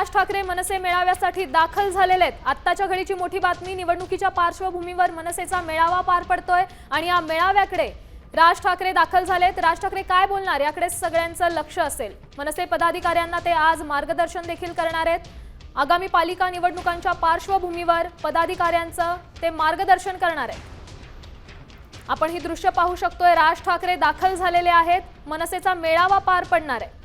राज ठाकरे मनसे मेळाव्यासाठी दाखल झालेले आहेत. आत्ताच्या घडीची मोठी बातमी निवडणुकीच्या पार्श्वभूमीवर मनसेचा मेळावा पार पडतोय आणि या मेळाव्याकडे राज ठाकरे दाखल झालेत राज ठाकरे काय बोलणार? याकडे सगळ्यांचं लक्ष असेल. मनसे पदाधिकाऱ्यांना ते आज मार्गदर्शन देखील करणार आहेत. आगामी पालिका निवडणुकांच्या पार्श्वभूमीवर पदाधिकाऱ्यांचं ते मार्गदर्शन करणार आहेत. आपण ही दृश्य पाहू शकतोय. राज ठाकरे दाखल झालेले आहेत. मनसेचा मेळावा पार पडणार आहे.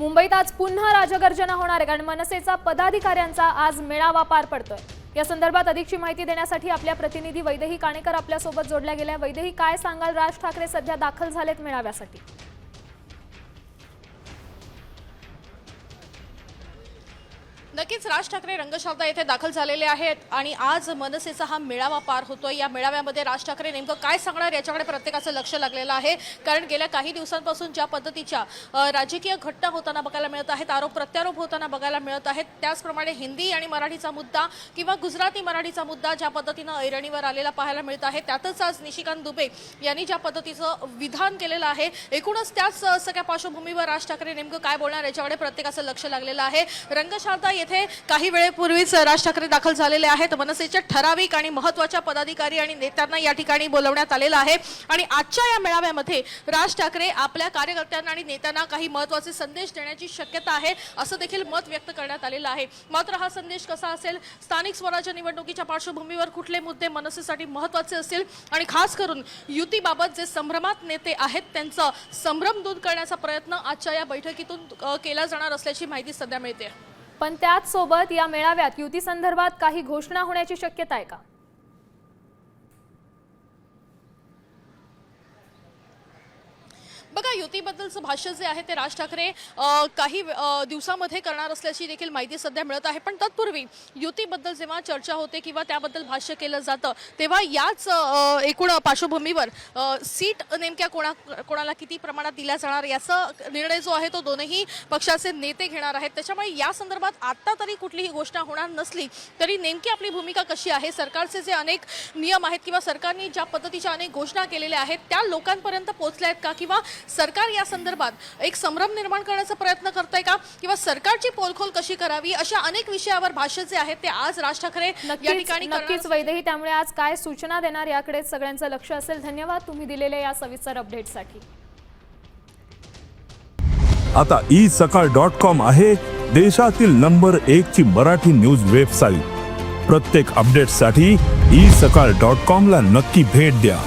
मुंबईत आज पुन्हा राजगर्जना होणार आहे कारण मनसेचा पदाधिकाऱ्यांचा आज मेळावा पार पडतोय. या संदर्भात अधिकची माहिती देण्यासाठी आपल्या प्रतिनिधी वैदेही काणेकर आपल्यासोबत जोडल्या गेल्या. वैदेही काय सांगाल? राज ठाकरे सध्या दाखल झालेत मेळाव्यासाठी. नक्कीच राज ठाकरे रंगशाला येथे दाखल झालेले आहेत आणि आज मनसेचा हा मेळावा पार होतोय. या मेळाव्यामध्ये राज ठाकरे नेमकं काय सांगणार याच्याकडे प्रत्येकाचं लक्ष लागलेलं आहे. कारण गेल्या काही दिवसांपासून ज्या पद्धतीच्या राजकीय घटना होताना बघायला मिळत आहेत आरोप प्रत्यारोप होताना बघायला मिळत आहेत त्याचप्रमाणे हिंदी आणि मराठीचा मुद्दा किंवा गुजराती मराठीचा मुद्दा ज्या पद्धतीनं ऐरणीवर आलेला पाहायला मिळत आहे त्यातच आज निशिकांत दुबे यांनी ज्या पद्धतीचं विधान केलेलं आहे एकूणच त्याच सगळ्या पार्श्वभूमीवर राज ठाकरे नेमकं काय बोलणार याच्याकडे प्रत्येकाचं लक्ष लागलेलं आहे. रंगशालता येथे काही वेळेपूर्वीच राज ठाकरे दाखल झालेले आहेत. मनसेच्या ठराविक आणि महत्त्वाच्या पदाधिकारी आणि नेत्यांना या ठिकाणी बोलवण्यात आलेलं आहे. आणि आजच्या या मेळाव्यामध्ये राज ठाकरे आपल्या कार्यकर्त्यांना आणि नेत्यांना काही महत्त्वाचे संदेश देण्याची शक्यता आहे असं देखील मत व्यक्त करण्यात आलेलं आहे. मात्र हा संदेश कसा असेल? स्थानिक स्वराज्य निवडणुकीच्या पार्श्वभूमीवर कुठले मुद्दे मनसेसाठी महत्त्वाचे असतील? आणि खास करून युतीबाबत जे संभ्रमात नेते आहेत त्यांचा संभ्रम दूर करण्याचा प्रयत्न आजच्या या बैठकीतून केला जाणार असल्याची माहिती सध्या मिळते पण त्याचसोबत या मेळाव्यात युती संदर्भात काही घोषणा होण्याची शक्यता आहे का? बघा युतीबद्दलचं भाष्य जे आहे ते राज ठाकरे काही दिवसामध्ये करणार असल्याची देखील माहिती सध्या मिळत आहे. पण तत्पूर्वी युतीबद्दल जेव्हा चर्चा होते किंवा त्याबद्दल भाष्य केलं जातं तेव्हा याच एकूण पार्श्वभूमीवर सीट नेमक्या कोणा कोणाला किती प्रमाणात दिल्या जाणार याचा निर्णय जो आहे तो दोनही पक्षाचे नेते घेणार आहेत. त्याच्यामुळे या संदर्भात आत्ता तरी कुठलीही घोषणा होणार नसली तरी नेमकी आपली भूमिका कशी आहे? सरकारचे जे अनेक नियम आहेत किंवा सरकारने ज्या पद्धतीच्या अनेक घोषणा केलेल्या आहेत त्या लोकांपर्यंत पोहोचल्या आहेत का? किंवा सरकार या संदर्भात एक संभ्रम निर्माण करण्याचा प्रयत्न करत आहे का? किंवा सरकारची पोलखोल कशी करावी? अशा अनेक विषयावर भाष्य जे आहे ते आज राज ठाकरे या ठिकाणी नक्कीच वैदेही. त्यामुळे आज काय सूचना देणार याकडे सगळ्यांचं लक्ष असेल. धन्यवाद तुम्ही दिलेल्या या सविस्तर अपडेटसाठी आता ई सकाळ डॉट कॉम आहे देशातील नंबर एक ची मराठी न्यूज वेबसाईट. प्रत्येक अपडेटसाठी ई सकाळ डॉट कॉम ला नक्की भेट द्या.